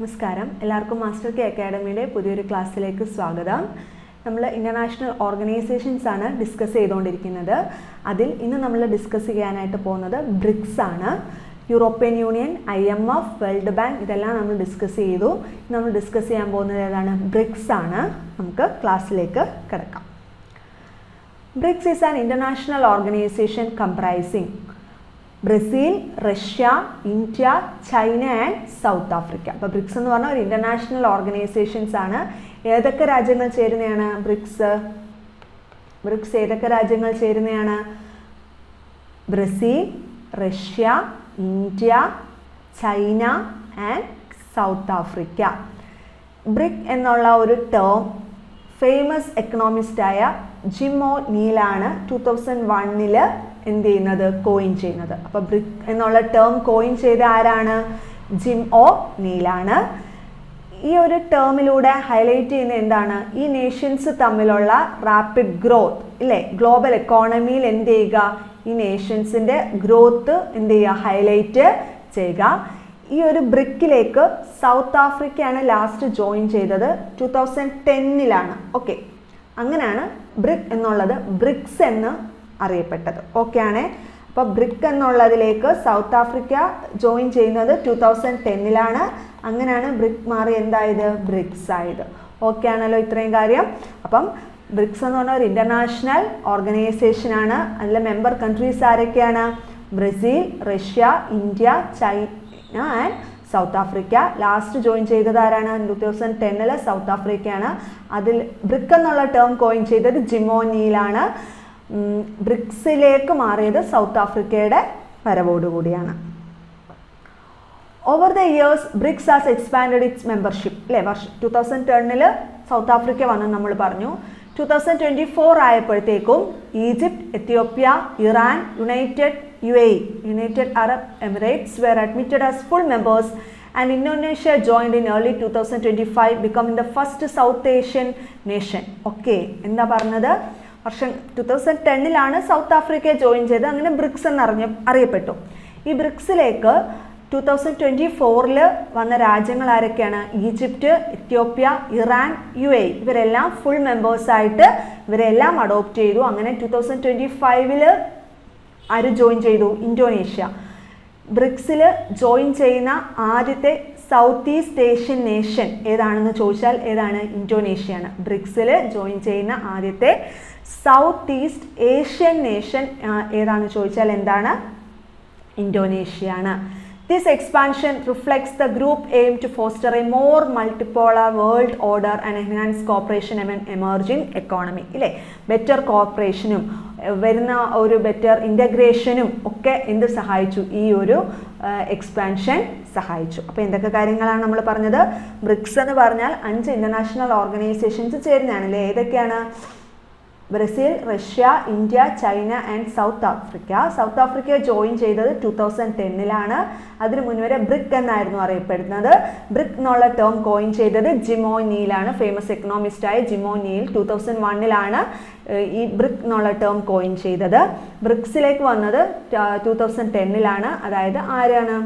നമസ്കാരം. എല്ലാവർക്കും master K അക്കാഡമിയുടെ പുതിയൊരു ക്ലാസ്സിലേക്ക് സ്വാഗതം. നമ്മൾ ഇന്റർനാഷണൽ ഓർഗനൈസേഷൻസ് ആണ് ഡിസ്കസ് ചെയ്തുകൊണ്ടിരിക്കുന്നത്. അതിൽ ഇന്ന് നമ്മൾ ഡിസ്കസ് ചെയ്യാനായിട്ട് പോകുന്നത് ബ്രിക്സ് ആണ്. European union I M F world bank ഇതെല്ലാം നമ്മൾ ഡിസ്കസ് ചെയ്തു. നമ്മൾ ഡിസ്കസ് ചെയ്യാൻ പോകുന്നത് ഏതാണ്? ബ്രിക്സ് ആണ്. നമുക്ക് ക്ലാസ്സിലേക്ക് കിടക്കാം. BRICS is an international organisation comprising Brazil Russia India China and South Africa. അപ്പോൾ ബ്രിക്സ് എന്ന് പറഞ്ഞാൽ ഒരു ഇന്റർനാഷണൽ ഓർഗനൈസേഷൻസ് ആണ്. ഏതൊക്കെ രാജ്യങ്ങൾ ചേരുന്നതാണ് ബ്രിക്സ്? ബ്രിക്സ് ഏതൊക്കെ രാജ്യങ്ങൾ ചേരുന്നതാണ് Brazil Russia India China and South Africa. BRIC എന്നുള്ള ഒരു ടേം ഫേമസ് എക്കണോമിസ്റ്റായ ജിമോ നീലാണ് ടു തൗസൻഡ് വണ്ണിൽ എന്ത് ചെയ്യുന്നത്? കോയിൻ ചെയ്യുന്നത്. അപ്പോൾ ബ്രിക് എന്നുള്ള ടേം കോയിൻ ചെയ്ത ആരാണ്? ജിം ഓ നീലാണ്. ഈ ഒരു ടേമിലൂടെ ഹൈലൈറ്റ് ചെയ്യുന്ന എന്താണ്? ഈ നേഷൻസ് തമ്മിലുള്ള റാപ്പിഡ് ഗ്രോത്ത് ഇല്ലേ? ഗ്ലോബൽ എക്കോണമിയിൽ എന്ത് ചെയ്യുക? ഈ നേഷൻസിന്റെ ഗ്രോത്ത് എന്ത് ചെയ്യുക? ഹൈലൈറ്റ് ചെയ്യുക. ഈ ഒരു ബ്രിക്കിലേക്ക് സൗത്ത് ആഫ്രിക്കയാണ് ലാസ്റ്റ് ജോയിൻ ചെയ്തത്. ടു തൗസൻഡ് ടെന്നിലാണ് ഓക്കെ അങ്ങനെയാണ് ബ്രിക് എന്നുള്ളത്. ബ്രിക്സ് എന്ന് അറിയപ്പെട്ടത്. ഓക്കെ ആണേ. അപ്പോൾ ബ്രിക് എന്നുള്ളതിലേക്ക് സൗത്ത് ആഫ്രിക്ക ജോയിൻ ചെയ്യുന്നത് ടു തൗസൻഡ് ടെന്നിലാണ് അങ്ങനെയാണ് ബ്രിക് മാറി എന്തായത്? ബ്രിക്സ് ആയത്. ഓക്കെ ആണല്ലോ ഇത്രയും കാര്യം. അപ്പം ബ്രിക്സ് എന്ന് പറഞ്ഞ ഒരു ഇന്റർനാഷണൽ ഓർഗനൈസേഷൻ ആണ്. അതിലെ മെമ്പർ കൺട്രീസ് ആരൊക്കെയാണ്? Brazil Russia India China and South Africa. Last join ചെയ്തത് ആരാണ്? ടു തൗസൻഡ് ടെന്നിൽ സൗത്ത് ആഫ്രിക്കയാണ്. അതിൽ ബ്രിക്ക് എന്നുള്ള ടേം കോയിൻ ചെയ്തത് ജിമോനിയിലാണ്. ബ്രിക്സിലേക്ക് മാറിയത് സൗത്ത് ആഫ്രിക്കയുടെ വരവോടുകൂടിയാണ്. Over the years BRICS has expand its membership അല്ലേ വർഷം ടു തൗസൻഡ് ടെണ്ണിൽ സൗത്ത് ആഫ്രിക്ക വന്നു നമ്മൾ പറഞ്ഞു. ടു തൗസൻഡ് ട്വന്റി ഫോർ ആയപ്പോഴത്തേക്കും Egypt Ethiopia Iran United U A United Arab Emirates were admitted as full members and Indonesia joined in early two thousand twenty five become in the first South Asian nation okay എന്താ പറഞ്ഞത്? വർഷം two thousand ടെന്നിലാണ് South ആഫ്രിക്കയെ join ചെയ്ത് അങ്ങനെ BRICS എന്ന് അറിഞ്ഞ അറിയപ്പെട്ടു. ഈ ബ്രിക്സിലേക്ക് ടു തൗസൻഡ് ട്വന്റി ഫോറിൽ വന്ന രാജ്യങ്ങൾ ആരൊക്കെയാണ്? Egypt Ethiopia Iran U A. ഇവരെല്ലാം ഫുൾ മെമ്പേഴ്സായിട്ട് ഇവരെല്ലാം അഡോപ്റ്റ് ചെയ്തു. അങ്ങനെ ടു തൗസൻഡ് ട്വന്റി ഫൈവിൽ ആര് ജോയിൻ ചെയ്തു? ഇന്തോനേഷ്യ. ബ്രിക്സിൽ ജോയിൻ ചെയ്യുന്ന ആദ്യത്തെ സൗത്ത് ഈസ്റ്റ് ഏഷ്യൻ നേഷൻ ഏതാണെന്ന് ചോദിച്ചാൽ ഏതാണ്? ഇന്തോനേഷ്യയാണ് ബ്രിക്സിൽ ജോയിൻ ചെയ്യുന്ന ആദ്യത്തെ സൗത്ത് ഈസ്റ്റ് ഏഷ്യൻ നേഷൻ ഏതാണ്? ചോദിച്ചാൽ എന്താണ്? ഇന്തോനേഷ്യയാണ്. This expansion reflects the group aim to foster a more multipolar world order and enhance cooperation among emerging economy. ഇല്ലേ? ബെറ്റർ കോപ്പറേഷനും വരുന്ന ഒരു ബെറ്റർ ഇന്റഗ്രേഷനും ഒക്കെ എന്ത് സഹായിച്ചു? ഈ ഒരു എക്സ്പാൻഷൻ സഹായിച്ചു. അപ്പോൾ എന്തൊക്കെ കാര്യങ്ങളാണ് നമ്മൾ പറഞ്ഞത്? ബ്രിക്സ് എന്ന് പറഞ്ഞാൽ അഞ്ച് ഇന്റർനാഷണൽ ഓർഗനൈസേഷൻസ് ചേരുന്നതാണ് അല്ലേ ഏതൊക്കെയാണ്? Brazil Russia India China and South Africa. South Africa join ചെയ്തത് ടു തൗസൻഡ് ടെന്നിലാണ് അതിനു മുൻവരെ ബ്രിക് എന്നായിരുന്നു അറിയപ്പെടുന്നത്. ബ്രിക് എന്നുള്ള ടേം കോയിൻ ചെയ്തത് ജിമോ നീലാണ്. ഫേമസ് എക്കണോമിസ്റ്റായ ജിമോ നീൽ ടു തൗസൻഡ് വണ്ണിലാണ് ഈ ബ്രിക് എന്നുള്ള ടേം കോയിൻ ചെയ്തത്. ബ്രിക്സിലേക്ക് വന്നത് ടു തൗസൻഡ് ടെന്നിലാണ് അതായത് ആരാണ്?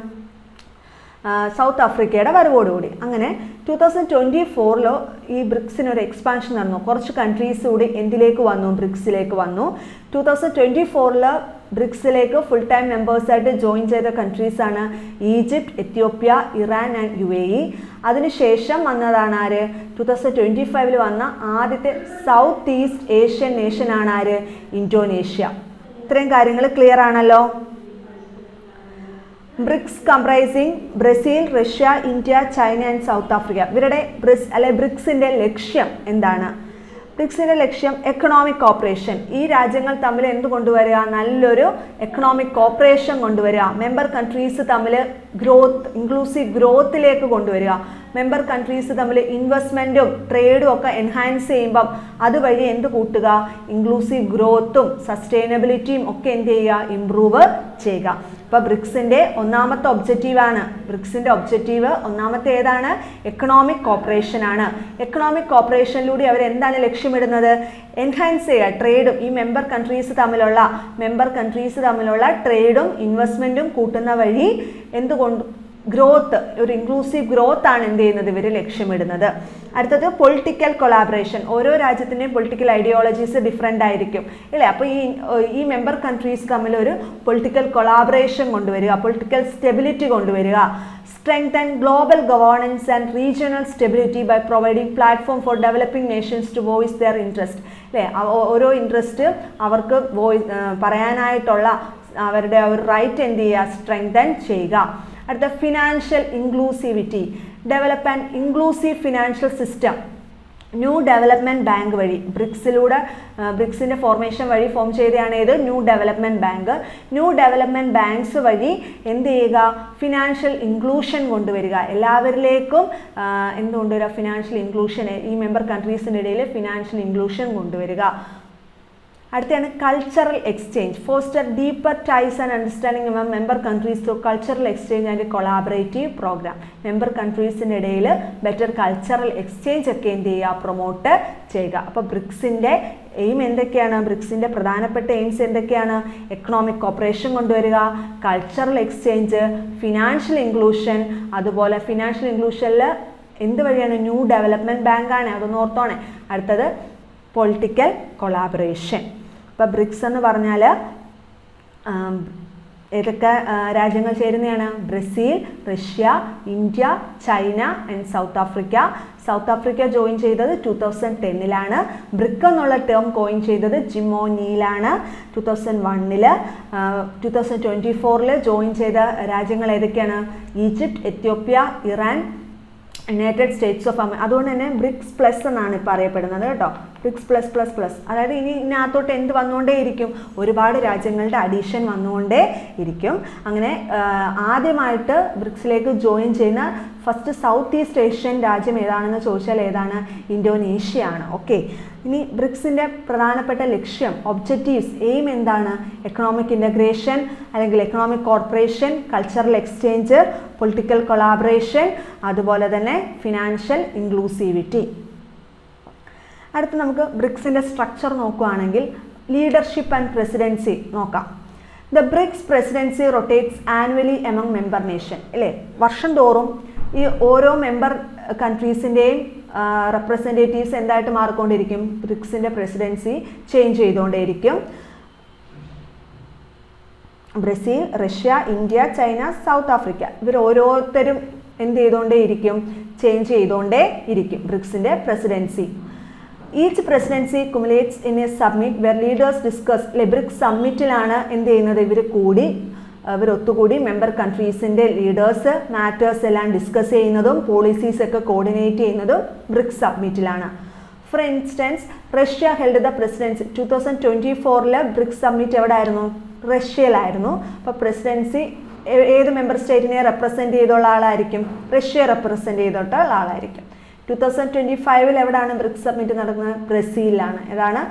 സൗത്ത് ആഫ്രിക്കയുടെ വരവോടുകൂടി അങ്ങനെ ടു തൗസൻഡ് ട്വന്റി ഫോറിലോ ഈ ബ്രിക്സിന് ഒരു എക്സ്പാൻഷൻ നടന്നു. കുറച്ച് കൺട്രീസ് കൂടി എന്തിലേക്ക് വന്നു? ബ്രിക്സിലേക്ക് വന്നു. ടു തൗസൻഡ് ട്വന്റി ഫോറിൽ ബ്രിക്സിലേക്ക് ഫുൾ ടൈം മെമ്പേഴ്സായിട്ട് ജോയിൻ ചെയ്ത കൺട്രീസാണ് Egypt Ethiopia Iran and U A E. അതിനുശേഷം വന്നതാണ് ആര്? ടു തൗസൻഡ് ട്വന്റി ഫൈവിൽ വന്ന ആദ്യത്തെ സൗത്ത് ഈസ്റ്റ് ഏഷ്യൻ നേഷനാണ് ആര്? ഇൻഡോനേഷ്യ ഇത്രയും കാര്യങ്ങൾ ക്ലിയർ ആണല്ലോ? BRICS comprising Brazil Russia India China and South Africa. ഇവരുടെ ബ്രിസ് അല്ലെ ബ്രിക്സിന്റെ ലക്ഷ്യം എന്താണ്? ബ്രിക്സിന്റെ ലക്ഷ്യം എക്കണോമിക് കോപ്പറേഷൻ ഈ രാജ്യങ്ങൾ തമ്മിൽ എന്ത് കൊണ്ടുവരിക? നല്ലൊരു എക്കണോമിക് കോപ്പറേഷൻ കൊണ്ടുവരിക. മെമ്പർ കൺട്രീസ് തമ്മിൽ ഗ്രോത്ത് ഇൻക്ലൂസീവ് ഗ്രോത്തിലേക്ക് കൊണ്ടുവരിക. മെമ്പർ കൺട്രീസ് തമ്മിൽ ഇൻവെസ്റ്റ്മെന്റും ട്രേഡും ഒക്കെ എൻഹാൻസ് ചെയ്യുമ്പം അതുവഴി എന്ത് കൂട്ടുക? ഇൻക്ലൂസീവ് ഗ്രോത്തും സസ്റ്റൈനബിലിറ്റിയും ഒക്കെ എന്ത് ചെയ്യുക? ഇമ്പ്രൂവ് ചെയ്യുക. ഇപ്പോൾ ബ്രിക്സിന്റെ ഒന്നാമത്തെ ഒബ്ജക്റ്റീവാണ് ബ്രിക്സിന്റെ ഒബ്ജക്റ്റീവ് ഒന്നാമത്തെ ഏതാണ്? എക്കണോമിക് കോപ്പറേഷൻ ആണ്. എക്കണോമിക് കോപ്പറേഷനിലൂടെ അവർ എന്താണ് ലക്ഷ്യമിടുന്നത്? എൻഹാൻസ് ചെയ്യുക ട്രേഡും ഈ മെമ്പർ കൺട്രീസ് തമ്മിലുള്ള മെമ്പർ കൺട്രീസ് തമ്മിലുള്ള ട്രേഡും ഇൻവെസ്റ്റ്മെന്റും കൂട്ടുന്ന വഴി എന്തുകൊണ്ട് ഗ്രോത്ത് ഒരു ഇൻക്ലൂസീവ് ഗ്രോത്ത് ആണ് എന്ത് ചെയ്യുന്നത്? ഇവർ ലക്ഷ്യമിടുന്നത്. അടുത്തത് പൊളിറ്റിക്കൽ കൊളാബറേഷൻ ഓരോ രാജ്യത്തിന്റെയും പൊളിറ്റിക്കൽ ഐഡിയോളജീസ് ഡിഫറെന്റ് ആയിരിക്കും. അല്ലേ അപ്പോൾ ഈ ഈ മെമ്പർ കൺട്രീസ് തമ്മിൽ ഒരു പൊളിറ്റിക്കൽ കൊളാബറേഷൻ കൊണ്ടുവരിക പൊളിറ്റിക്കൽ സ്റ്റെബിലിറ്റി കൊണ്ടുവരിക. Strengthen global governance and regional stability by providing platform for developing nations to voice their interest അല്ലേ ഓരോ ഇൻട്രസ്റ്റ് അവർക്ക് വോയിസ് പറയാനായിട്ടുള്ള അവരുടെ ഒരു റൈറ്റ് എന്ത് ചെയ്യുക? സ്ട്രെങ്തൻ ചെയ്യുക. അടുത്ത financial inclusivity develop and inclusive financial system new development bank വഴി ബ്രിക്സിലൂടെ ബ്രിക്സിന്റെ ഫോർമേഷൻ വഴി ഫോം ചെയ്തതാണ് ഏത്? New development bank new development banks വഴി എന്ത് ചെയ്യുക? ഫിനാൻഷ്യൽ ഇൻക്ലൂഷൻ കൊണ്ടുവരിക. എല്ലാവരിലേക്കും എന്ത് കൊണ്ടുവരിക ഫിനാൻഷ്യൽ ഇൻക്ലൂഷൻ ഈ മെമ്പർ കൺട്രീസിന്റെ ഇടയിൽ ഫിനാൻഷ്യൽ ഇൻക്ലൂഷൻ കൊണ്ടുവരിക. അടുത്തതാണ് cultural exchange foster deeper ties and understanding among member countries through cultural exchange and collaborative program member കൺട്രീസിന്റെ ഇടയിൽ ബെറ്റർ കൾച്ചറൽ എക്സ്ചേഞ്ച് ഒക്കെ എന്ത് ചെയ്യുക? പ്രൊമോട്ട് ചെയ്യുക. അപ്പോൾ ബ്രിക്സിന്റെ എയിം എന്തൊക്കെയാണ്? ബ്രിക്സിന്റെ പ്രധാനപ്പെട്ട എയിംസ് എന്തൊക്കെയാണ്? എക്കണോമിക് കോപ്പറേഷൻ കൊണ്ടുവരിക കൾച്ചറൽ എക്സ്ചേഞ്ച് ഫിനാൻഷ്യൽ ഇൻക്ലൂഷൻ അതുപോലെ ഫിനാൻഷ്യൽ ഇൻക്ലൂഷനിൽ എന്ത് വഴിയാണ്? ന്യൂ ഡെവലപ്മെന്റ് ബാങ്കാണ് അതൊന്ന് ഓർത്തോണേ. അടുത്തത് പൊളിറ്റിക്കൽ കൊളാബറേഷൻ ഇപ്പോൾ ബ്രിക്സ് എന്ന് പറഞ്ഞാൽ ഏതൊക്കെ രാജ്യങ്ങൾ ചേരുന്നതാണ്? Brazil Russia India China and South Africa. South Africa join ചെയ്തത് ടു തൗസൻഡ് ടെന്നിലാണ്. ബ്രിക്ക് എന്നുള്ള ടേം കോയിൻ ചെയ്തത് ജിമോനിയിലാണ്. ടു തൗസൻഡ് വണ്ണിൽ ടു തൗസൻഡ് ട്വന്റി ഫോറിൽ ജോയിൻ ചെയ്ത രാജ്യങ്ങൾ ഏതൊക്കെയാണ്? Egypt Ethiopia Iran United States of അമേ അതുകൊണ്ട് തന്നെ ബ്രിക്സ് പ്ലസ് എന്നാണ് ഇപ്പോൾ അറിയപ്പെടുന്നത് കേട്ടോ. ബ്രിക്സ് പ്ലസ് പ്ലസ് പ്ലസ് അതായത് ഇനി ഇതിനകത്തോട്ട് എന്ത് വന്നുകൊണ്ടേ ഇരിക്കും? ഒരുപാട് രാജ്യങ്ങളുടെ അഡീഷൻ വന്നുകൊണ്ടേ ഇരിക്കും. അങ്ങനെ ആദ്യമായിട്ട് ബ്രിക്സിലേക്ക് ജോയിൻ ചെയ്യുന്ന ഫസ്റ്റ് സൗത്ത് ഈസ്റ്റ് ഏഷ്യൻ രാജ്യം ഏതാണെന്ന് ചോദിച്ചാൽ ഏതാണ്? ഇന്തോനേഷ്യ ആണ്. ഓക്കെ ഇനി ബ്രിക്സിന്റെ പ്രധാനപ്പെട്ട ലക്ഷ്യം ഒബ്ജക്റ്റീവ്സ് എയിം എന്താണ്? എക്കണോമിക് ഇന്റഗ്രേഷൻ അല്ലെങ്കിൽ economic corporation cultural exchange political collaboration അതുപോലെ തന്നെ ഫിനാൻഷ്യൽ ഇൻക്ലൂസിവിറ്റി അടുത്ത് നമുക്ക് ബ്രിക്സിന്റെ സ്ട്രക്ചർ നോക്കുകയാണെങ്കിൽ ലീഡർഷിപ്പ് ആൻഡ് പ്രസിഡൻസി നോക്കാം. The BRICS presidency rotates annually among member nation അല്ലേ? വർഷം തോറും ഈ ഓരോ മെമ്പർ കൺട്രീസിന്റെയും റെപ്രസെന്റേറ്റീവ്സ് എന്തായിട്ട് മാറിക്കൊണ്ടിരിക്കും? ബ്രിക്സിന്റെ presidency change ചെയ്തുകൊണ്ടേയിരിക്കും. Brazil Russia India China South Africa ഇവർ ഓരോരുത്തരും എന്ത് ചെയ്തുകൊണ്ടേ ഇരിക്കും ചേഞ്ച് ചെയ്തുകൊണ്ടേ ഇരിക്കും ബ്രിക്സിന്റെ presidency each presidency culminates in a summit where leaders discuss ലെബ്രിക് സബ്മിറ്റിലാണ് എന്ത് ചെയ്യുന്നത്? ഇവർ കൂടി ഇവർ ഒത്തുകൂടി മെമ്പർ കൺട്രീസിന്റെ ലീഡേഴ്സ് മാറ്റേഴ്സ് എല്ലാം ഡിസ്കസ് ചെയ്യുന്നതും പോളിസീസ് ഒക്കെ കോർഡിനേറ്റ് ചെയ്യുന്നതും BRICS സബ്മിറ്റിലാണ് for instance Russia held the presidency two thousand twenty ഫോറിൽ ബ്രിക്സ് സബ്മിറ്റ് എവിടെ ആയിരുന്നു റഷ്യയിലായിരുന്നു അപ്പോൾ പ്രസിഡൻസി ഏത് മെമ്പർ സ്റ്റേറ്റിനെ റെപ്രസെന്റ് ചെയ്തുള്ള ആളായിരിക്കും? റഷ്യ റെപ്രസെന്റ് ചെയ്തിട്ടുള്ള ആളായിരിക്കും. ടു തൗസൻഡ് ട്വന്റി ഫൈവിൽ എവിടെയാണ് ബ്രിക്സ് സബ്മിറ്റ് നടക്കുന്നത് ബ്രസീലിലാണ്. ഏതാണ്?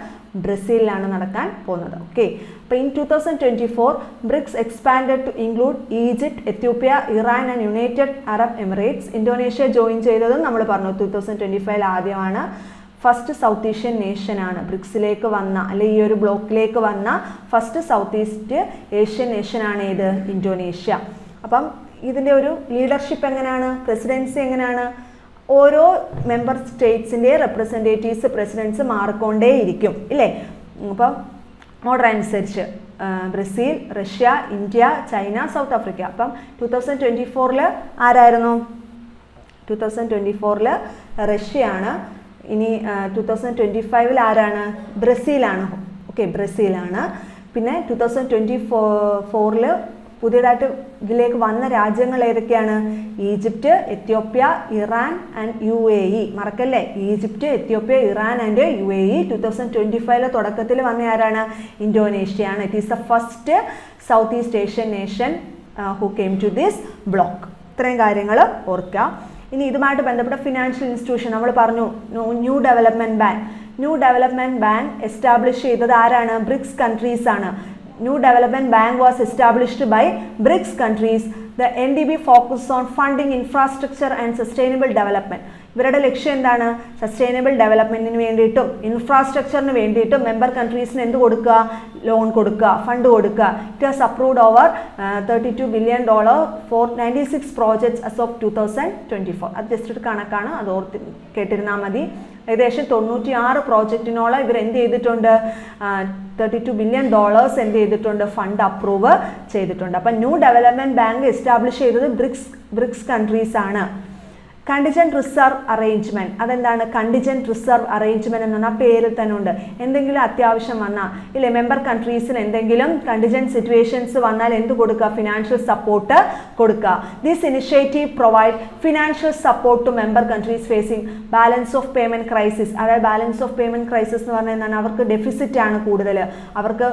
ബ്രസീലിലാണ് നടക്കാൻ പോകുന്നത്. ഓക്കെ അപ്പോൾ in two thousand twenty four BRICS expanded to include Egypt Ethiopia Iran and United Arab Emirates Indonesia join ചെയ്തതും നമ്മൾ പറഞ്ഞു ടു തൗസൻഡ് ട്വന്റി ഫൈവിൽ ആദ്യമാണ് ഫസ്റ്റ് സൗത്ത് ഏഷ്യൻ നേഷനാണ് ബ്രിക്സിലേക്ക് വന്ന അല്ലെ ഈ ഒരു ബ്ലോക്കിലേക്ക് വന്ന ഫസ്റ്റ് സൗത്ത് ഈസ്റ്റ് ഏഷ്യൻ നേഷനാണ് ഏത്? ഇന്തോനേഷ്യ. അപ്പം ഇതിന്റെ ഒരു ലീഡർഷിപ്പ് എങ്ങനെയാണ്? പ്രസിഡൻസി എങ്ങനെയാണ്? ഓരോ മെമ്പർ സ്റ്റേറ്റ്സിന്റെ റെപ്രസെന്റേറ്റീവ്സ് പ്രസിഡൻസ് മാറിക്കൊണ്ടേയിരിക്കും ഇല്ലേ? അപ്പം ഓർഡർ അനുസരിച്ച് Brazil Russia India China South Africa. അപ്പം ടു തൗസൻഡ് ട്വന്റി ഫോറിൽ ആരായിരുന്നു? ടു തൗസൻഡ് ട്വന്റി ഫോറിൽ റഷ്യയാണ്. ഇനി ടു തൗസൻഡ് ട്വന്റി ഫൈവിൽ ആരാണ്? ബ്രസീലാണ്. ഓക്കെ ബ്രസീലാണ്. പിന്നെ ടു തൗസൻഡ് ട്വന്റി ഫോ ഫോറിൽ പുതിയതായിട്ട് ഇതിലേക്ക് വന്ന രാജ്യങ്ങൾ ഏതൊക്കെയാണ്? Egypt Ethiopia Iran and U A E. മറക്കല്ലേ? Egypt Ethiopia Iran and U A E. Two thousand twenty ഫൈവിലെ തുടക്കത്തിൽ വന്ന ആരാണ്? ഇന്തോനേഷ്യയാണ്. It is the first South East Asian nation who came to this bloc ഇത്രയും കാര്യങ്ങൾ ഓർക്കുക. ഇനി ഇതുമായിട്ട് ബന്ധപ്പെട്ട ഫിനാൻഷ്യൽ ഇൻസ്റ്റിറ്റ്യൂഷൻ നമ്മൾ പറഞ്ഞു. New development bank new development bank establish ചെയ്തത് ആരാണ്? ബ്രിക്സ് കൺട്രീസ് ആണ്. New Development Bank was established by BRICS countries. The NDB focuses on funding infrastructure and sustainable development. ഇവരുടെ ലക്ഷ്യം എന്താണ്? സസ്റ്റൈനബിൾ ഡെവലപ്മെന്റിന് വേണ്ടിയിട്ടും ഇൻഫ്രാസ്ട്രക്ചറിന് വേണ്ടിയിട്ടും മെമ്പർ കൺട്രീസിന് എന്ത് കൊടുക്കുക? ലോൺ കൊടുക്കുക ഫണ്ട് കൊടുക്കുക. It has approved over thirty two billion dollar for ninety six projects as of two thousand twenty four അത് ജസ്റ്റ് ഒരു കണക്കാണ് അത് ഓർത്ത് കേട്ടിരുന്നാൽ മതി. ഏകദേശം തൊണ്ണൂറ്റി ആറ് പ്രോജക്റ്റിനോളം ഇവർ എന്ത് ചെയ്തിട്ടുണ്ട്? തേർട്ടി ടു ബില്യൺ ഡോളേഴ്സ് എന്ത് ചെയ്തിട്ടുണ്ട്? ഫണ്ട് അപ്രൂവ് ചെയ്തിട്ടുണ്ട്. അപ്പം ന്യൂ ഡെവലപ്മെന്റ് ബാങ്ക് എസ്റ്റാബ്ലിഷ് ചെയ്തത് ബ്രിക്സ് ബ്രിക്സ് കൺട്രീസ് ആണ്. കണ്ടിജന്റ് റിസർവ് അറേഞ്ച്മെന്റ് അതെന്താണ്? കണ്ടിജന്റ് റിസർവ് അറേഞ്ച്മെന്റ് എന്ന് പറഞ്ഞാൽ പേരിൽ തന്നെ ഉണ്ട്. എന്തെങ്കിലും അത്യാവശ്യം വന്നാൽ ഇല്ലേ മെമ്പർ കൺട്രീസിന് എന്തെങ്കിലും കണ്ടിജന്റ് സിറ്റുവേഷൻസ് വന്നാൽ എന്ത് കൊടുക്കുക ഫിനാൻഷ്യൽ സപ്പോർട്ട് കൊടുക്കുക this initiative provide financial support to member countries facing balance of payment crisis അതായത് ബാലൻസ് ഓഫ് പേയ്മെന്റ് ക്രൈസിസ് എന്ന് പറഞ്ഞാൽ എന്താണ്? അവർക്ക് ഡെഫിസിറ്റ് ആണ് കൂടുതൽ അവർക്ക്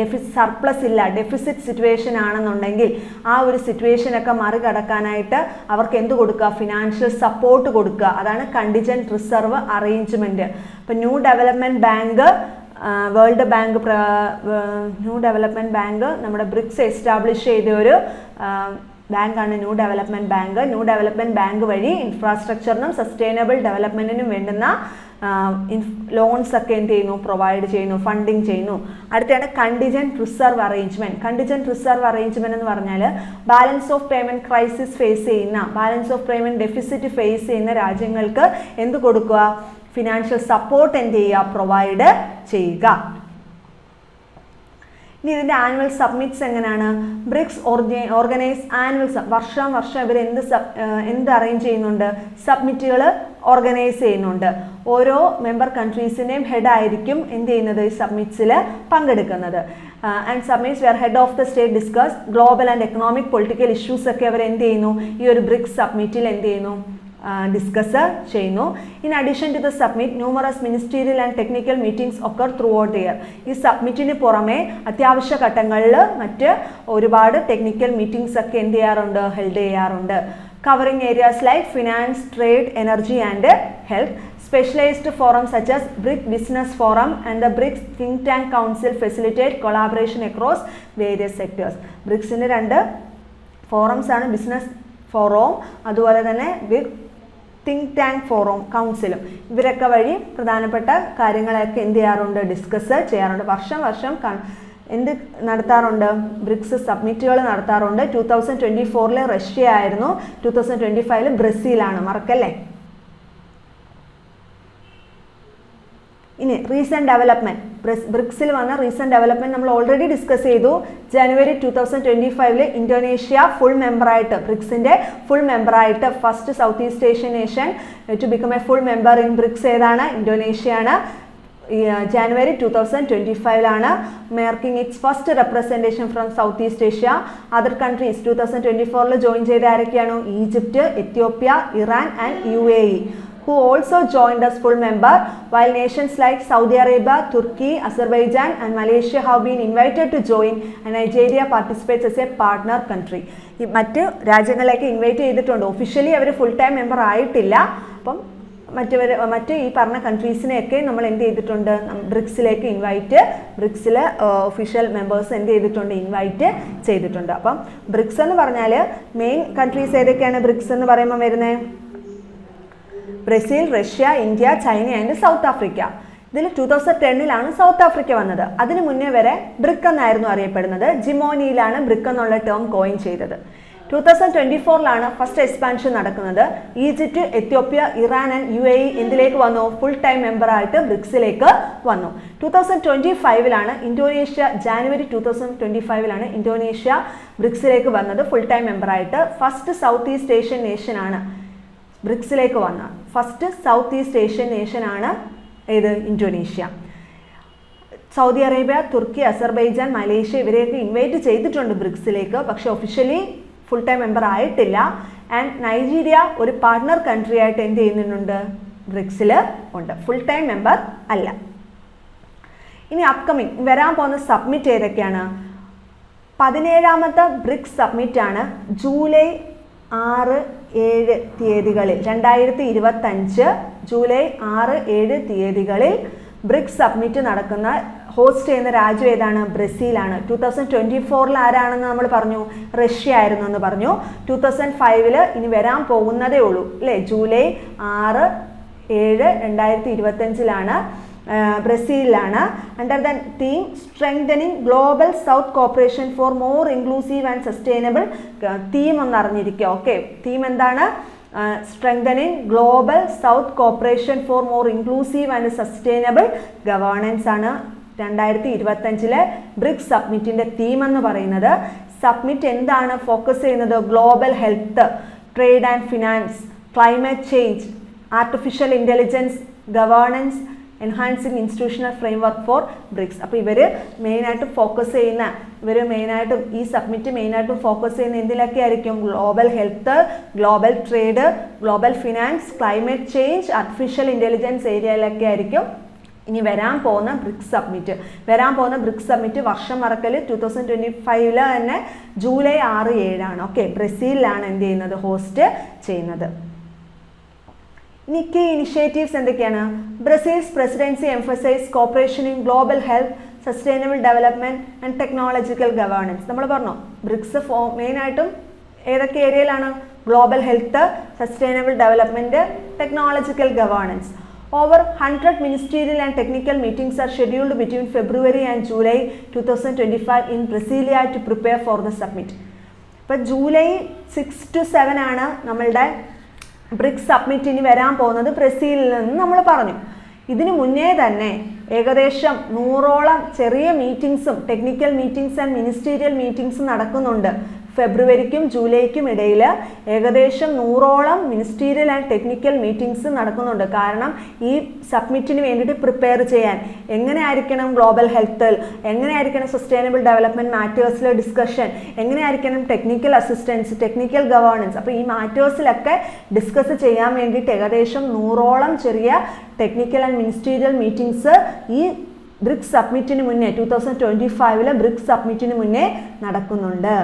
ഡെഫിസിറ്റ് സർപ്ലസ് ഇല്ല ഡെഫിസിറ്റ് സിറ്റുവേഷൻ ആണെന്നുണ്ടെങ്കിൽ ആ ഒരു സിറ്റുവേഷനൊക്കെ മറികടക്കാനായിട്ട് അവർക്ക് എന്ത് കൊടുക്കുക? ഫിനാൻഷ്യൽ സപ്പോർട്ട് കൊടുക്കുക. അതാണ് കണ്ടിജൻ റിസർവ് അറേഞ്ച്മെന്റ് ഇപ്പം new development bank world bank new development bank നമ്മുടെ ബ്രിക്സ് എസ്റ്റാബ്ലിഷ് ചെയ്ത ഒരു ബാങ്കാണ് new development bank. New development bank വഴി ഇൻഫ്രാസ്ട്രക്ചറിനും സസ്റ്റൈനബിൾ ഡെവലപ്മെന്റിനും വേണ്ടുന്ന ലോൺസ് ഒക്കെ എന്ത് ചെയ്യുന്നു? പ്രൊവൈഡ് ചെയ്യുന്നു ഫണ്ടിങ് ചെയ്യുന്നു. അടുത്താണ് contingent reserve arrangement contingent reserve arrangement എന്ന് പറഞ്ഞാൽ balance of payment crisis face ചെയ്യുന്ന balance of payment deficit face ചെയ്യുന്ന രാജ്യങ്ങൾക്ക് എന്ത് കൊടുക്കുക? ഫിനാൻഷ്യൽ സപ്പോർട്ട് എന്ത് ചെയ്യുക? പ്രൊവൈഡ് ചെയ്യുക. ഇനി ഇതിന്റെ ആനുവൽ സബ്മിറ്റ്സ് എങ്ങനെയാണ്? ബ്രിക്സ് ഓർഗനൈസ് ആനുവൽ വർഷം വർഷം ഇവർ എന്ത് സബ് എന്ത് അറേഞ്ച് ചെയ്യുന്നുണ്ട്? സബ്മിറ്റുകൾ ഓർഗനൈസ് ചെയ്യുന്നുണ്ട്. ഓരോ മെമ്പർ കൺട്രീസിന്റെയും ഹെഡ് ആയിരിക്കും എന്ത് ചെയ്യുന്നത്? ഈ സബ്മിറ്റ്സിൽ പങ്കെടുക്കുന്നത്. And summits where head of the state discuss global and economic political issues ഒക്കെ അവർ എന്ത് ചെയ്യുന്നു? ഈ ഒരു ബ്രിക്സ് സബ്മിറ്റിൽ എന്ത് ചെയ്യുന്നു? ഡിസ്കസ് ചെയ്യുന്നു. In addition to the summit numerous ministerial and technical meetings ഒക്കെ ത്രൂ ഔട്ട് ഇയർ ഈ സബ്മിറ്റിന് പുറമെ അത്യാവശ്യ ഘട്ടങ്ങളിൽ മറ്റ് ഒരുപാട് ടെക്നിക്കൽ മീറ്റിംഗ്സ് ഒക്കെ എന്ത് ചെയ്യാറുണ്ട്? ഹെൽഡ് ചെയ്യാറുണ്ട്. Covering areas like finance trade energy and health specialised forum such as BRIC Business Forum and the BRICS Think Tank Council facilitate collaboration across various sectors. ബ്രിക്സിന്റെ രണ്ട് ഫോറംസ് ആണ്. ബിസിനസ് ഫോറവും അതുപോലെ തന്നെ ബിഗ് തിങ്ക് ടാങ്ക് ഫോറം കൗൺസിലും ഇവരൊക്കെ വഴി പ്രധാനപ്പെട്ട കാര്യങ്ങളൊക്കെ എന്ത് ചെയ്യാറുണ്ട്? ഡിസ്കസ് ചെയ്യാറുണ്ട്. വർഷം വർഷം എന്ത് നടത്താറുണ്ട്? ബ്രിക്സ് സബ്മിറ്റുകൾ നടത്താറുണ്ട്. ടു തൗസൻഡ് ട്വന്റി ഫോറിൽ റഷ്യ ആയിരുന്നു. ടു തൗസൻഡ് ട്വന്റി ഫൈവിൽ ബ്രസീലാണ്. മറക്കല്ലേ? ഇനി റീസെന്റ് ഡെവലപ്മെന്റ് ബ്രിക്സിൽ വന്ന റീസെന്റ് ഡെവലപ്മെന്റ് നമ്മൾ ഓൾറെഡി ഡിസ്കസ് ചെയ്തു. ജനുവരി ടു തൗസൻഡ് ട്വന്റി ഫൈവിൽ ഇന്തോനേഷ്യ ഫുൾ മെമ്പറായിട്ട് ബ്രിക്സിന്റെ full മെമ്പറായിട്ട് first South East Asian nation to become a full member in BRICS ഏതാണ്? ഇന്തോനേഷ്യയാണ്. January two thousand twenty ഫൈവിലാണ് marking its first representation from South East Asia other countries two thousand twenty ഫോറിൽ join ചെയ്ത ആരൊക്കെയാണ്? Egypt Ethiopia Iran and U A E who also joined as full member while nations like Saudi Arabia, Turkey, Azerbaijan and Malaysia have been invited to join and Nigeria participates as a partner country. മറ്റ് രാജ്യങ്ങളിലേക്ക് invite ചെയ്തിട്ടുണ്ട്. Officially അവർ full time member ആയിട്ടില്ല. അപ്പം മറ്റവർ മറ്റ് ഈ പറഞ്ഞ കൺട്രീസിനെയൊക്കെ നമ്മൾ എന്ത് ചെയ്തിട്ടുണ്ട്? ബ്രിക്സിലേക്ക് ഇൻവൈറ്റ് ബ്രിക്സിൽ ഒഫീഷ്യൽ മെമ്പേഴ്സ് എന്ത് ചെയ്തിട്ടുണ്ട്? ഇൻവൈറ്റ് ചെയ്തിട്ടുണ്ട്. അപ്പം ബ്രിക്സ് എന്ന് പറഞ്ഞാൽ മെയിൻ കൺട്രീസ് ഏതൊക്കെയാണ് ബ്രിക്സ് എന്ന് പറയുമ്പോൾ വരുന്നത് Brazil Russia India China and South Africa. ഇതിൽ ടൂ തൗസൻഡ് ടെന്നിലാണ് സൗത്ത് ആഫ്രിക്ക വന്നത്. അതിനു മുന്നേ വരെ ബ്രിക്ക് എന്നായിരുന്നു അറിയപ്പെടുന്നത്. ജിമോനിയിലാണ് ബ്രിക്ക് എന്നുള്ള ടേം കോയിൻ ചെയ്തത്. ടൂ തൗസൻഡ് ട്വന്റി ഫോറിലാണ് ഫസ്റ്റ് എക്സ്പാൻഷൻ നടക്കുന്നത്. Egypt Ethiopia Iran and U A E എന്തിലേക്ക് വന്നു. ഫുൾ ടൈം മെമ്പറായിട്ട് ബ്രിക്സിലേക്ക് വന്നു. Two thousand twenty ഫൈവിലാണ് Indonesia January two thousand twenty ഫൈവിലാണ് Indonesia ബ്രിക്സിലേക്ക് വന്നത്. ഫുൾ ടൈം മെമ്പറായിട്ട് ഫസ്റ്റ് സൗത്ത് ഈസ്റ്റ് ഏഷ്യൻ നേഷനാണ് ബ്രിക്സിലേക്ക് വന്ന ഫസ്റ്റ് സൗത്ത് ഈസ്റ്റ് ഏഷ്യൻ നേഷനാണ് ഏത്? Indonesia. Saudi Arabia Turkey Azerbaijan Malaysia ഇവരെയൊക്കെ ഇൻവൈറ്റ് ചെയ്തിട്ടുണ്ട് ബ്രിക്സിലേക്ക്. പക്ഷേ ഒഫീഷ്യലി ഫുൾ ടൈം മെമ്പർ ആയിട്ടില്ല. ആൻഡ് നൈജീരിയ ഒരു പാർട്ണർ കൺട്രി ആയിട്ട് എന്ത് ചെയ്യുന്നുണ്ട്? ബ്രിക്സിൽ ഉണ്ട്. ഫുൾ ടൈം മെമ്പർ അല്ല. ഇനി അപ്കമിങ് വരാൻ പോകുന്ന സബ്മിറ്റ് ഏതൊക്കെയാണ്? പതിനേഴാമത്തെ ബ്രിക്സ് സബ്മിറ്റ് ആണ്. ജൂലൈ ആറ് ഏഴ് തീയതികളിൽ. രണ്ടായിരത്തി ഇരുപത്തഞ്ച് ജൂലൈ ആറ് ഏഴ് തീയതികളിൽ ബ്രിക്സ് സബ്മിറ്റ് നടക്കുന്ന ഹോസ്റ്റ് ചെയ്യുന്ന രാജ്യം ഏതാണ്? ബ്രസീലാണ്. ടൂ തൗസൻഡ് ട്വന്റി ഫോറിൽ ആരാണെന്ന് നമ്മൾ പറഞ്ഞു? റഷ്യ ആയിരുന്നു എന്ന് പറഞ്ഞു. ടൂ തൗസൻഡ് ഫൈവിൽ ഇനി വരാൻ പോകുന്നതേ ഉള്ളൂ. അല്ലേ? ജൂലൈ ആറ് ഏഴ് രണ്ടായിരത്തി ഇരുപത്തഞ്ചിലാണ് ബ്രസീലിലാണ്. Under the theme strengthening global south cooperation for more inclusive and sustainable theme ഒന്ന് അറിഞ്ഞിരിക്കുക ഓക്കെ തീം എന്താണ്? Strengthening global south cooperation for more inclusive and sustainable governance ആണ് രണ്ടായിരത്തി ഇരുപത്തഞ്ചിലെ ബ്രിക്സ് സബ്മിറ്റിന്റെ തീം എന്ന് പറയുന്നത്. സബ്മിറ്റ് എന്താണ്? ഫോക്കസ് ചെയ്യുന്നത് global health trade and finance climate change artificial intelligence governance enhancing institutional framework for BRICS അപ്പോൾ ഇവർ മെയിനായിട്ട് ഫോക്കസ് ചെയ്യുന്ന ഇവർ മെയിനായിട്ടും ഈ സബ്മിറ്റ് മെയിനായിട്ടും ഫോക്കസ് ചെയ്യുന്ന എന്തിലൊക്കെ ആയിരിക്കും? Global health global trade global finance climate change artificial intelligence ഏരിയയിലൊക്കെ ആയിരിക്കും ഇനി വരാൻ പോകുന്ന ബ്രിക്സ് സബ്മിറ്റ് വരാൻ പോകുന്ന ബ്രിക്സ് സബ്മിറ്റ് വർഷം മറക്കൽ ടു തൗസൻഡ് ട്വന്റി ഫൈവിൽ തന്നെ ജൂലൈ ആറ് ഏഴാണ്. ഓക്കെ ബ്രസീലിലാണ് എന്ത് ചെയ്യുന്നത്? ഹോസ്റ്റ് ചെയ്യുന്നത്. ഇനി ഇനിഷ്യേറ്റീവ്സ് എന്തൊക്കെയാണ്? Brazil's presidency emphasize cooperation in global health sustainable development and technological governance നമ്മൾ പറഞ്ഞു ബ്രിക്സ് ഫോ മെയിനായിട്ടും ഏതൊക്കെ ഏരിയയിലാണ് global health sustainable development technological governance over hundred ministerial and technical meetings are scheduled between February and July two thousand twenty five in Brasilia to prepare for the summit ഇപ്പം July six to seven ആണ് നമ്മളുടെ BRICS submit ഇനി വരാൻ പോകുന്നത് ബ്രസീലിൽ നിന്ന് നമ്മൾ പറഞ്ഞു. ഇതിനു മുന്നേ തന്നെ ഏകദേശം നൂറോളം ചെറിയ മീറ്റിംഗ്സും ടെക്നിക്കൽ മീറ്റിംഗ്സ് ആൻഡ് മിനിസ്റ്റീരിയൽ മീറ്റിംഗ്സും നടക്കുന്നുണ്ട്. ഫെബ്രുവരിക്കും ജൂലൈക്കും ഇടയിൽ ഏകദേശം നൂറോളം മിനിസ്റ്റീരിയൽ ആൻഡ് ടെക്നിക്കൽ മീറ്റിംഗ്സ് നടക്കുന്നുണ്ട്. കാരണം ഈ സബ്മിറ്റിന് വേണ്ടിയിട്ട് പ്രിപ്പയർ ചെയ്യാൻ എങ്ങനെ ആയിരിക്കണം ഗ്ലോബൽ ഹെൽത്ത് എങ്ങനെ ആയിരിക്കണം സസ്റ്റൈനബിൾ ഡെവലപ്മെന്റ് മാറ്റേഴ്സിലെ ഡിസ്കഷൻ എങ്ങനെ ആയിരിക്കണം ടെക്നിക്കൽ അസിസ്റ്റൻസ് ടെക്നിക്കൽ ഗവേണൻസ് അപ്പോൾ ഈ മാറ്റേഴ്സിലൊക്കെ ഡിസ്കസ് ചെയ്യാൻ വേണ്ടിയിട്ട് ഏകദേശം നൂറോളം ചെറിയ ടെക്നിക്കൽ ആൻഡ് മിനിസ്റ്റീരിയൽ മീറ്റിംഗ്സ് ഈ ബ്രിക്സ് സബ്മിറ്റിന് മുന്നേ ടു തൗസൻഡ് ട്വന്റി ഫൈവിലെ ബ്രിക്സ് സബ്മിറ്റിന് മുന്നേ നടക്കുന്നുണ്ട്.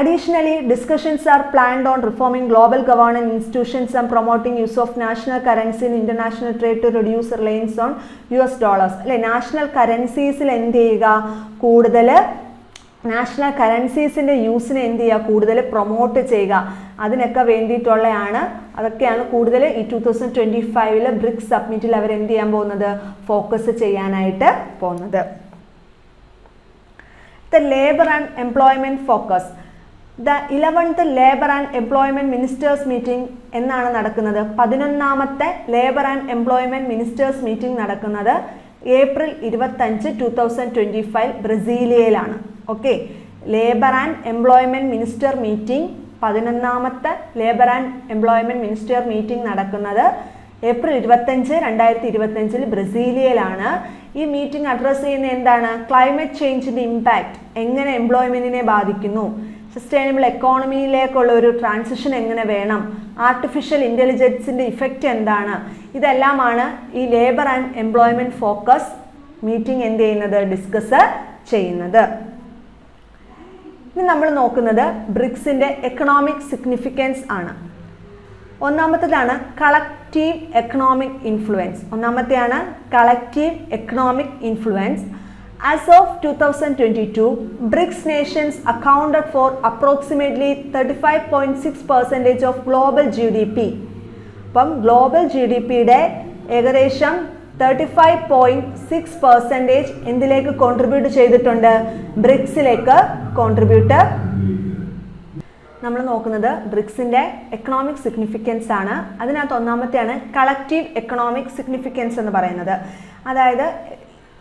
Additionally, discussions are planned on reforming global governance institutions and promoting use of national currency in international trade to reduce reliance on US dollars. അല്ലെ national കറൻസീസിൽ എന്ത് ചെയ്യുക? കൂടുതൽ നാഷണൽ കറൻസീസിന്റെ യൂസിനെ എന്ത് ചെയ്യുക? കൂടുതൽ പ്രൊമോട്ട് ചെയ്യുക. അതിനൊക്കെ വേണ്ടിയിട്ടുള്ളതാണ് അതൊക്കെയാണ് കൂടുതൽ ഈ ടു തൗസൻഡ് ട്വന്റി ഫൈവിൽ ബ്രിക്സ് സബ്മിറ്റിൽ അവർ എന്ത് ചെയ്യാൻ പോകുന്നത്? ഫോക്കസ് ചെയ്യാനായിട്ട് പോകുന്നത്. The labour and employment focus the eleventh labour and employment ministers meeting എന്നാണ് നടക്കുന്നത്. പതിനൊന്നാമത്തെ labour and employment ministers meeting നടക്കുന്നത് ഏപ്രിൽ ഇരുപത്തഞ്ച് two thousand twenty five ബ്രസീലിയയിലാണ്. Okay? Labour and employment minister meeting പതിനൊന്നാമത്തെ labour and employment minister meeting നടക്കുന്നത് April ഇരുപത്തഞ്ച് രണ്ടായിരത്തി ഇരുപത്തഞ്ചിൽ ബ്രസീലിയയിലാണ്. ഈ മീറ്റിംഗ് അഡ്രസ്സ് ചെയ്യുന്ന എന്താണ്? ക്ലൈമറ്റ് ചേഞ്ചിന്റെ ഇമ്പാക്റ്റ് എങ്ങനെ എംപ്ലോയ്മെന്റിനെ ബാധിക്കുന്നു? സസ്റ്റൈനബിൾ എക്കോണമിയിലേക്കുള്ള ഒരു ട്രാൻസിഷൻ എങ്ങനെ വേണം? ആർട്ടിഫിഷ്യൽ ഇന്റലിജൻസിന്റെ ഇഫക്റ്റ് എന്താണ്? ഇതെല്ലാമാണ് ഈ labour and employment focus meeting എന്ത് ചെയ്യുന്നത്? ഡിസ്കസ് ചെയ്യുന്നത്. ഇനി നമ്മൾ നോക്കുന്നത് ബ്രിക്സിന്റെ എക്കണോമിക് സിഗ്നിഫിക്കൻസ് ആണ്. ഒന്നാമത്തേതാണ് collective economic influence ഒന്നാമത്തെയാണ് collective economic influence for approximately thirty five point six percentage of global G D P അപ്പം ഗ്ലോബൽ ജി ഡി പിയുടെ ഏകദേശം thirty five point six percentage എന്തിലേക്ക് contribute ചെയ്തിട്ടുണ്ട്? ബ്രിക്സിലേക്ക് കോൺട്രിബ്യൂട്ട് നമ്മൾ നോക്കുന്നത് ബ്രിക്സിന്റെ എക്കണോമിക് സിഗ്നിഫിക്കൻസ് ആണ്. അതിനകത്ത് ഒന്നാമത്തെയാണ് കളക്റ്റീവ് എക്കണോമിക് സിഗ്നിഫിക്കൻസ് എന്ന് പറയുന്നത്. അതായത്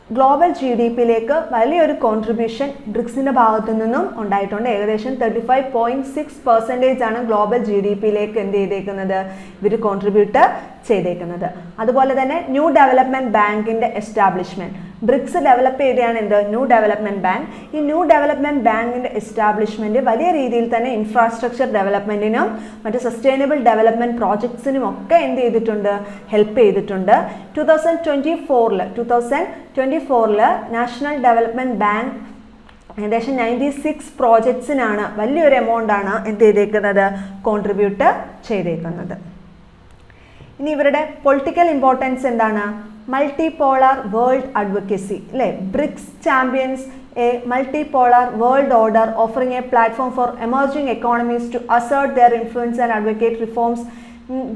ഗ്ലോബൽ ജി ഡി പിയിലേക്ക് വലിയൊരു കോൺട്രിബ്യൂഷൻ ബ്രിക്സിന്റെ ഭാഗത്തു നിന്നും ഉണ്ടായിട്ടുണ്ട്. ഏകദേശം thirty five point six percentage ആണ് ഗ്ലോബൽ ജി ഡി പിയിലേക്ക് എന്ത് ചെയ്തേക്കുന്നത്? ഇവർ കോൺട്രിബ്യൂട്ട് ചെയ്തേക്കുന്നത്. അതുപോലെ തന്നെ ന്യൂ ഡെവലപ്മെന്റ് ബാങ്കിന്റെ എസ്റ്റാബ്ലിഷ്മെന്റ് ബ്രിക്സ് ഡെവലപ്പ് ചെയ്തതാണ് എന്ത്? ന്യൂ ഡെവലപ്മെന്റ് ബാങ്ക് ഈ ന്യൂ ഡെവലപ്മെന്റ് ബാങ്കിന്റെ എസ്റ്റാബ്ലിഷ്മെന്റ് വലിയ രീതിയിൽ തന്നെ ഇൻഫ്രാസ്ട്രക്ചർ ഡെവലപ്മെന്റിനും മറ്റ് സസ്റ്റൈനബിൾ ഡെവലപ്മെന്റ് പ്രോജക്ട്സിനും ഒക്കെ എന്ത് ചെയ്തിട്ടുണ്ട്? ഹെൽപ്പ് ചെയ്തിട്ടുണ്ട്. ടു തൗസൻഡ് ട്വന്റി ഫോറിൽ ടു തൗസൻഡ് ട്വന്റി ഫോറിൽ നാഷണൽ ഡെവലപ്മെന്റ് ബാങ്ക് ഏകദേശം നയന്റി സിക്സ് പ്രോജക്ട്സിനാണ് വലിയൊരു എമൗണ്ടാണ് എന്ത് ചെയ്തേക്കുന്നത്? കോൺട്രിബ്യൂട്ട് ചെയ്തേക്കുന്നത്. ഇനി ഇവരുടെ പൊളിറ്റിക്കൽ ഇമ്പോർട്ടൻസ് എന്താണ്? മൾട്ടിപോളാർ വേൾഡ് അഡ്വക്കസി അല്ലേ BRICS champions a multipolar world order offering a platform for emerging economies to assert their influence and advocate reforms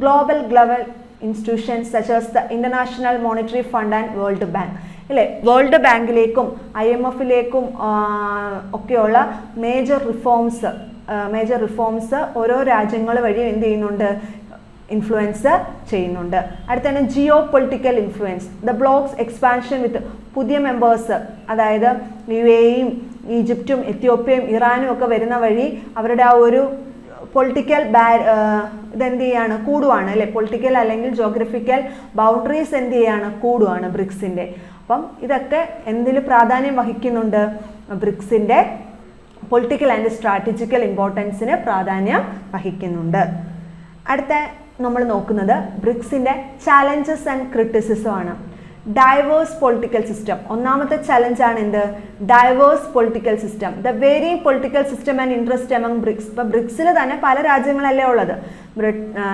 global global institutions സച്ചേഴ്സ് the international monetary fund and world bank അല്ലേ world ബാങ്കിലേക്കും I M എഫിലേക്കും ഒക്കെയുള്ള major reforms major reforms ഓരോ രാജ്യങ്ങൾ വഴി എന്ത് ചെയ്യുന്നുണ്ട്? Influence ചെയ്യുന്നുണ്ട്. അടുത്താണ് geopolitical influence the bloc's expansion with പുതിയ മെമ്പേഴ്സ് അതായത് യു എയും ഈജിപ്റ്റും എത്യോപ്യയും ഇറാനും ഒക്കെ വരുന്ന വഴി അവരുടെ ആ ഒരു പൊളിറ്റിക്കൽ ബാ ഇതെന്ത് ചെയ്യാണ്? കൂടുവാണ് അല്ലെ? പൊളിറ്റിക്കൽ അല്ലെങ്കിൽ ജോഗ്രഫിക്കൽ ബൗണ്ടറീസ് എന്ത് ചെയ്യാണ്? കൂടുവാണ് ബ്രിക്സിന്റെ അപ്പം ഇതൊക്കെ എന്തിൽ പ്രാധാന്യം വഹിക്കുന്നുണ്ട്? ബ്രിക്സിന്റെ പൊളിറ്റിക്കൽ ആൻഡ് സ്ട്രാറ്റജിക്കൽ ഇമ്പോർട്ടൻസിന് പ്രാധാന്യം വഹിക്കുന്നുണ്ട്. അടുത്ത നമ്മൾ നോക്കുന്നത് ബ്രിക്സിന്റെ ചാലഞ്ചസ് ആൻഡ് ക്രിറ്റിസിസം ആണ്. ഡൈവേഴ്സ് പൊളിറ്റിക്കൽ സിസ്റ്റം ഒന്നാമത്തെ ചലഞ്ചാണ് എന്ത്? Diverse political system the very political system and interest among BRICS ഇപ്പൊ ബ്രിക്സിൽ തന്നെ പല രാജ്യങ്ങളല്ലേ ഉള്ളത്.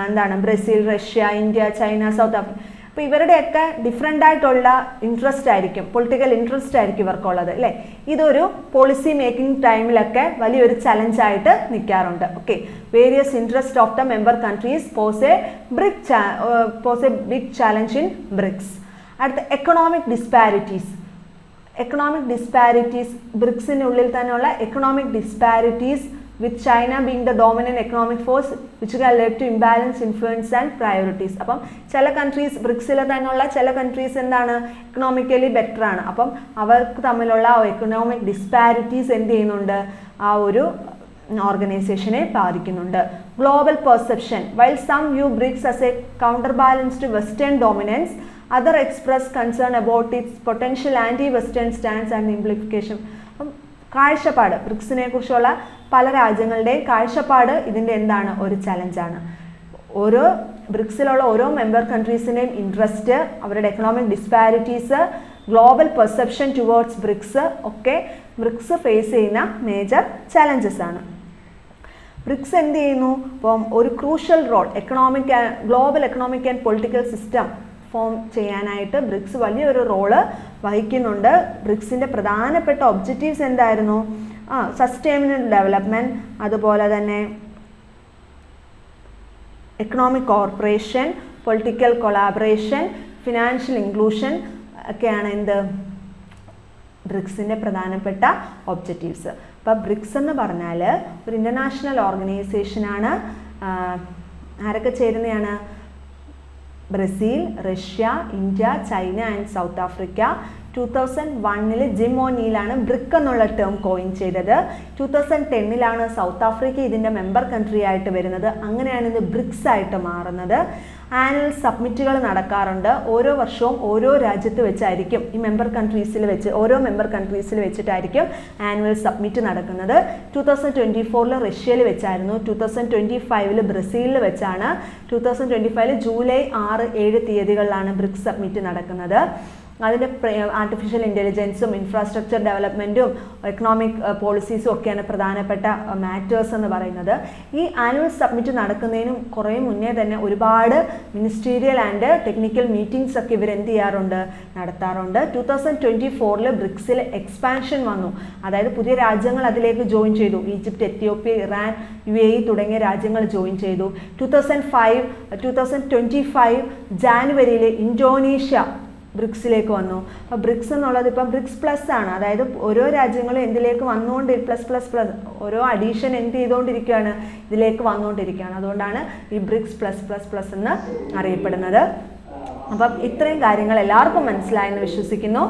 എന്താണ്? Brazil Russia India China South Africa അപ്പോൾ ഇവരുടെയൊക്കെ ഡിഫറെന്റ് ആയിട്ടുള്ള ഇൻട്രസ്റ്റ് ആയിരിക്കും പൊളിറ്റിക്കൽ ഇൻട്രസ്റ്റ് ആയിരിക്കും ഇവർക്കുള്ളത് അല്ലേ? ഇതൊരു പോളിസി മേക്കിംഗ് ടൈമിലൊക്കെ വലിയൊരു ചലഞ്ച് ആയിട്ട് നിൽക്കാറുണ്ട് okay various interest of the member countries pose a BRIC pose a big challenge in BRICS അടുത്ത എക്കണോമിക് ഡിസ്പാരിറ്റീസ് എക്കണോമിക് ഡിസ്പാരിറ്റീസ് ബ്രിക്സിനുള്ളിൽ തന്നെയുള്ള economic disparities with China being the dominant economic force which can lead to imbalance influence and priorities അപ്പം ചില countries ബ്രിക്സിൽ തന്നെയുള്ള ചില countries എന്താണ് economically better ആണ്. അപ്പം അവർക്ക് തമ്മിലുള്ള എക്കണോമിക് ഡിസ്പാരിറ്റീസ് എന്ത് ചെയ്യുന്നുണ്ട്? ആ ഒരു ഓർഗനൈസേഷനെ ബാധിക്കുന്നുണ്ട്. Global perception while some view BRICS as a counter balanced western dominance other express concern about its potential anti western stance and implication കാഴ്ചപ്പാട് ബ്രിക്സിനെ കുറിച്ചുള്ള പല രാജ്യങ്ങളുടെയും കാഴ്ചപ്പാട് ഇതിന്റെ എന്താണ് ഒരു ചലഞ്ചാണ് ഓരോ ബ്രിക്സിലുള്ള ഓരോ മെമ്പർ കൺട്രീസിന്റെയും ഇൻട്രസ്റ്റ് അവരുടെ economic disparities global perception towards BRICS ഒക്കെ ബ്രിക്സ് ഫേസ് ചെയ്യുന്ന മേജർ ചലഞ്ചസ് ആണ്. ബ്രിക്സ് എന്ത് ചെയ്യുന്നു? ഇപ്പം ഒരു crucial role economic global economic and political system form ചെയ്യാനായിട്ട് ബ്രിക്സ് വലിയൊരു റോൾ വഹിക്കുന്നുണ്ട്. ബ്രിക്സിന്റെ പ്രധാനപ്പെട്ട ഒബ്ജക്റ്റീവ്സ് എന്തായിരുന്നു? ആ സസ്റ്റൈനബിൾ ഡെവലപ്മെന്റ് അതുപോലെ തന്നെ economic corporation political collaboration financial inclusion ഒക്കെയാണ് എന്ത്? ബ്രിക്സിന്റെ പ്രധാനപ്പെട്ട ഒബ്ജക്റ്റീവ്സ് അപ്പോൾ ബ്രിക്സ് എന്ന് പറഞ്ഞാൽ ഒരു ഇന്റർനാഷണൽ ഓർഗനൈസേഷനാണ് ആരൊക്കെ ചേരുന്നതാണ്? Brazil Russia India China and South Africa two thousand വണ്ണിൽ ജിം ബ്രിക്ക് എന്നുള്ള ടേം കോയിൻ ചെയ്തത്. ടു തൗസൻഡ് ടെന്നിലാണ് സൗത്ത് ആഫ്രിക്ക ഇതിന്റെ മെമ്പർ കൺട്രി ആയിട്ട് വരുന്നത്. അങ്ങനെയാണ് ഇത് ബ്രിക്സ് ആയിട്ട് മാറുന്നത്. ആനുവൽ സബ്മിറ്റുകൾ നടക്കാറുണ്ട്. ഓരോ വർഷവും ഓരോ രാജ്യത്ത് വെച്ചായിരിക്കും ഈ മെമ്പർ കൺട്രീസിൽ വെച്ച് ഓരോ മെമ്പർ കൺട്രീസിൽ വെച്ചിട്ടായിരിക്കും ആനുവൽ സബ്മിറ്റ് നടക്കുന്നത്. ടു തൗസൻഡ് ട്വന്റി ഫോറിൽ റഷ്യയിൽ വെച്ചായിരുന്നു. ടു തൗസൻഡ് ട്വന്റി ഫൈവിൽ ബ്രസീലിൽ വെച്ചാണ്. ടു തൗസൻഡ് ട്വന്റി ഫൈവിൽ ജൂലൈ ആറ് ഏഴ് തീയതികളിലാണ് ബ്രിക്സ് സബ്മിറ്റ് നടക്കുന്നത്. അതിന്റെ ആർട്ടിഫിഷ്യൽ ഇന്റലിജൻസും ഇൻഫ്രാസ്ട്രക്ചർ ഡെവലപ്മെന്റും എക്കണോമിക് പോളിസീസും ഒക്കെയാണ് പ്രധാനപ്പെട്ട മാറ്റേഴ്സ് എന്ന് പറയുന്നത്. ഈ ആനുവൽ സബ്മിറ്റ് നടക്കുന്നതിനും കുറേ മുന്നേ തന്നെ ഒരുപാട് മിനിസ്റ്റീരിയൽ ആൻഡ് ടെക്നിക്കൽ മീറ്റിംഗ്സ് ഒക്കെ ഇവർ എന്ത് ചെയ്യാറുണ്ട്? നടത്താറുണ്ട്. ടു തൗസൻഡ് ട്വന്റി ഫോറിൽ ബ്രിക്സിൽ എക്സ്പാൻഷൻ വന്നു. അതായത് പുതിയ രാജ്യങ്ങൾ അതിലേക്ക് ജോയിൻ ചെയ്തു. Egypt Ethiopia Iran U A തുടങ്ങിയ രാജ്യങ്ങൾ ജോയിൻ ചെയ്തു. Two thousand five two thousand twenty five ജാനുവരിയിൽ Indonesia ബ്രിക്സിലേക്ക് വന്നു. അപ്പോൾ ബ്രിക്സ് എന്നുള്ളത് ഇപ്പം ബ്രിക്സ് പ്ലസ് ആണ്. അതായത് ഓരോ രാജ്യങ്ങളും എന്തിലേക്ക് വന്നുകൊണ്ട് പ്ലസ് പ്ലസ് പ്ലസ് ഓരോ അഡീഷൻ എന്ത് ചെയ്തുകൊണ്ടിരിക്കുകയാണ് ഇതിലേക്ക് വന്നുകൊണ്ടിരിക്കുകയാണ് അതുകൊണ്ടാണ് ഈ ബ്രിക്സ് പ്ലസ് പ്ലസ് പ്ലസ് എന്ന് അറിയപ്പെടുന്നത്. അപ്പം ഇത്രയും കാര്യങ്ങൾ എല്ലാവർക്കും മനസ്സിലായെന്ന് വിശ്വസിക്കുന്നു.